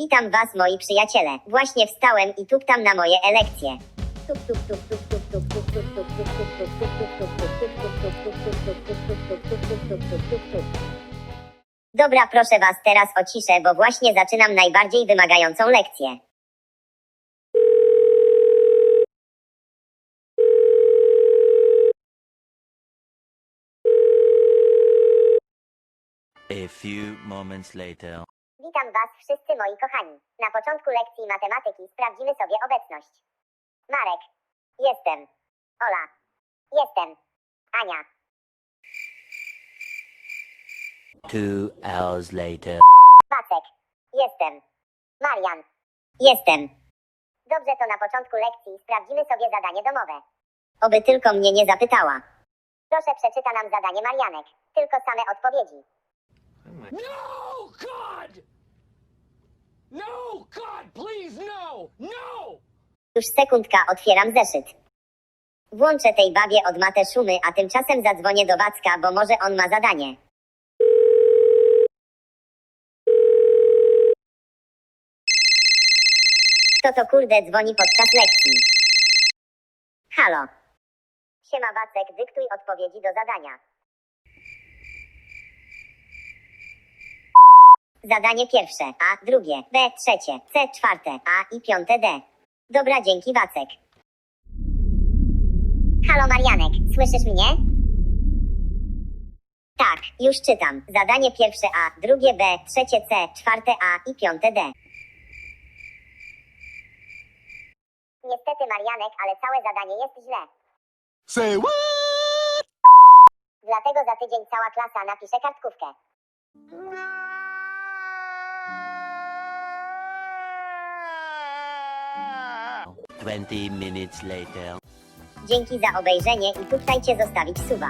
Witam was moi przyjaciele. Właśnie wstałem i tuptam na moje elekcje. Dobra, proszę was teraz o ciszę, bo właśnie zaczynam najbardziej wymagającą lekcję. A few moments later. Witam was wszyscy moi kochani. Na początku lekcji matematyki sprawdzimy sobie obecność. Marek. Jestem. Ola. Jestem. Ania. Two hours later. Wacek. Jestem. Marian. Jestem. Dobrze, to na początku lekcji sprawdzimy sobie zadanie domowe. Oby tylko mnie nie zapytała. Proszę przeczyta nam zadanie Marianek. Tylko same odpowiedzi. No, God! No, God, please, no! No! Już sekundka, otwieram zeszyt. Włączę tej babie od matę szumy, a tymczasem zadzwonię do Wacka, bo może on ma zadanie. Kto to kurde dzwoni podczas lekcji? Halo. Siema Wacek, dyktuj odpowiedzi do zadania. Zadanie pierwsze, A drugie, B trzecie, C czwarte, A i piąte D. Dobra, dzięki Wacek. Halo Marianek, słyszysz mnie? Tak, już czytam. Zadanie pierwsze A, drugie B, trzecie C, czwarte A i piąte D. Niestety Marianek, ale całe zadanie jest źle. Say what? Dlatego za tydzień cała klasa napisze kartkówkę. Twenty minutes later. Dzięki za obejrzenie i tuptajcie zostawić suba.